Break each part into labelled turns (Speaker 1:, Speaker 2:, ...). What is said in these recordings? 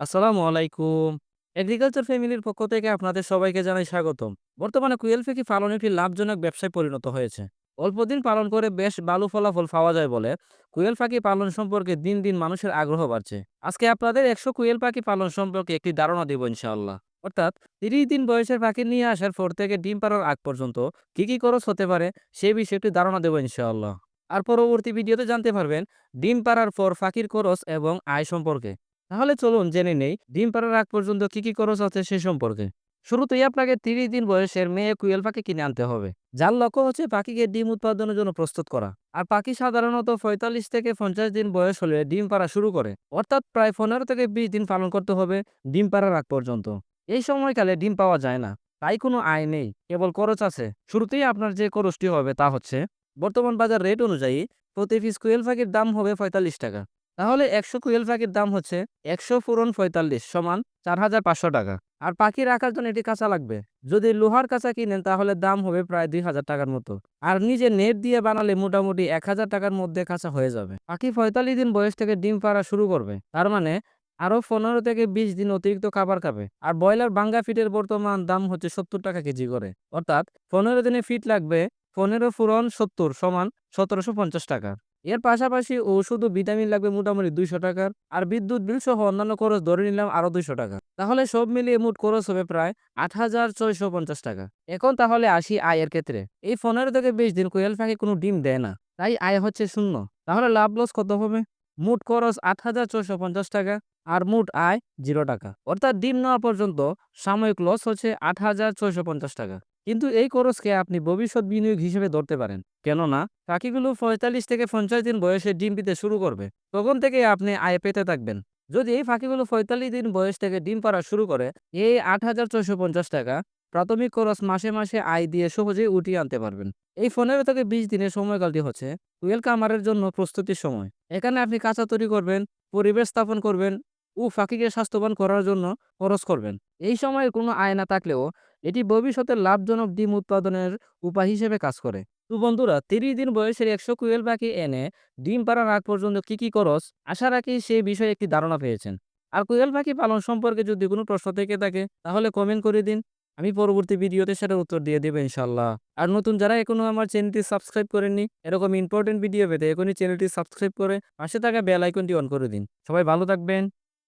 Speaker 1: আসসালামু আলাইকুম। এগ্রিকালচার ফ্যামিলির পক্ষ থেকে আপনাদের সবাইকে জানাই স্বাগতম। বর্তমানে কোয়েল পাখি পালন একটি লাভজনক ব্যবসায় পরিণত হয়েছে। অল্প দিন পালন করে বেশ ভালো ফলাফল পাওয়া যায় বলে কোয়েল পাখি পালন সম্পর্কে দিন, দিন মানুষের আগ্রহ বাড়ছে। আজকে আপনাদের একশো কুয়েল পাখি পালন সম্পর্কে একটি ধারণা দেব ইনশাআল্লাহ। অর্থাৎ ৩০ দিন বয়সের পাখি নিয়ে আসার পর থেকে ডিম পাড়ার আগ পর্যন্ত কি, কি খরচ হতে পারে সে বিষয়ে একটি ধারণা দেব ইনশাআল্লাহ। আর পরবর্তী ভিডিওতে জানতে পারবেন ডিম পাড়ার পর পাখির খরচ এবং আয় সম্পর্কে। তাহলে চলুন জেনে নেই, ডিম পাড়ার আগ পর্যন্ত কি কি খরচ আছে সে সম্পর্কে। শুরুতেই আপনাকে তিরিশ দিন বয়সের মেয়ে কুয়েল পাখি কিনে আনতে হবে, যার লক্ষ্য হচ্ছে পাখিকে ডিম উৎপাদনের জন্য প্রস্তুত করা। আর পাখি সাধারণত পঁয়তাল্লিশ থেকে পঞ্চাশ দিন বয়স হলে ডিম পাড়া শুরু করে, অর্থাৎ প্রায় পনেরো থেকে বিশ দিন পালন করতে হবে ডিম পাড়ার আগ পর্যন্ত। এই সময়কালে ডিম পাওয়া যায় না, তাই কোনো আয় নেই, কেবল খরচ আছে। শুরুতেই আপনার যে খরচটি হবে তা হচ্ছে, বর্তমান বাজার রেট অনুযায়ী প্রতি পিস কুয়েল পাখির দাম হবে পঁয়তাল্লিশ টাকা। তাহলে একশো কুয়েল পাখির দাম হচ্ছে একশো পূরণ পঁয়তাল্লিশ সমান চার হাজার পাঁচশো টাকা। আর পাখি রাখার জন্য এটি কাঁচা লাগবে। যদি লোহার কাঁচা কিনেন, তাহলে দাম হবে প্রায় দুই হাজার টাকার মতো। আর নিজে নেট দিয়ে বানালে মোটামুটি এক হাজার টাকার মধ্যে কাঁচা হয়ে যাবে। পাখি পঁয়তাল্লিশ দিন বয়স থেকে ডিম পাড়া শুরু করবে। তার মানে আরও পনেরো থেকে বিশ দিন অতিরিক্ত খাবার খাবে। আর ব্রয়লার বাঙ্গা ফিটের বর্তমান দাম হচ্ছে সত্তর টাকা কেজি করে। অর্থাৎ পনেরো দিনে ফিট লাগবে পনেরো ফুরন সত্তর সমান সতেরোশো পঞ্চাশ টাকা। এর পাশাপাশি ওষুধ ও ভিটামিন লাগবে মোটামুটি দুইশো টাকার, আর বিদ্যুৎ বিল সহ অন্যান্য খরচ ধরে নিলাম আরও দুইশো টাকা। তাহলে সব মিলিয়ে মোট খরচ হবে প্রায় আট হাজার ছয়শো পঞ্চাশ টাকা। এখন তাহলে আসি আয়ের ক্ষেত্রে। এই পনেরো থেকে বিশ দিন কোয়েল পাখি কোনো ডিম দেয় না, তাই আয় হচ্ছে শূন্য। তাহলে লাভ লস কত হবে? মোট খরচ আট হাজার ছয়শো পঞ্চাশ টাকা, আর মোট আয় জিরো টাকা। অর্থাৎ ডিম নেওয়া পর্যন্ত সাময়িক লস হচ্ছে আট হাজার ছয়শো পঞ্চাশ টাকা। কিন্তু এই খরচকে আপনি ভবিষ্যৎ বিনিয়োগ হিসেবে ধরতে পারেন। কেননা পাখিগুলো পঁয়তাল্লিশ থেকে পঞ্চাশ দিন বয়সে ডিম দিতে শুরু করবে। তখন থেকে আপনি আয় পেতে থাকবেন। যদি এই পাখিগুলো পঁয়তাল্লিশ দিন বয়স থেকে ডিম পাড়া শুরু করে, এই আট হাজার ছয়শো পঞ্চাশ টাকা প্রাথমিক খরচ মাসে মাসে আয় দিয়ে সহজেই উঠিয়ে আনতে পারবেন। এই পনেরো থেকে বিশ দিনের সময়কালটি হচ্ছে টুয়েল কামারের জন্য প্রস্তুতির সময়। এখানে আপনি কাঁচা তৈরি করবেন, পরিবেশ স্থাপন করবেন ও ফাঁকিকে স্বাস্থ্যবান করার জন্য খরচ করবেন। এই সময়ের কোনো আয় না থাকলেও এটি ভবিষ্যতে লাভজনক ডিম উৎপাদনের উপায় হিসেবে কাজ করে। তো বন্ধুরা, তিরিশ দিন বয়সের একশো কুয়েল পাখি এনে ডিম পাড়ার আগ পর্যন্ত কি কি খরচ? আশা রাখি সেই বিষয়ে একটি ধারণা পেয়েছেন। আর কুয়েল পাখি পালন সম্পর্কে যদি কোনো প্রশ্ন থেকে থাকে, তাহলে কমেন্ট করে দিন। আমি পরবর্তী ভিডিওতে সেটার উত্তর দিয়ে দেবো ইনশাল্লাহ আর নতুন যারা এখনও আমার চ্যানেলটি সাবস্ক্রাইব করেননি, এরকম ইম্পর্টেন্ট ভিডিও পেতে এখনই চ্যানেলটি সাবস্ক্রাইব করে পাশে থাকা বেল আইকনটি অন করে দিন। সবাই ভালো থাকবেন।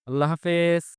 Speaker 1: আল্লাহ হাফেজ।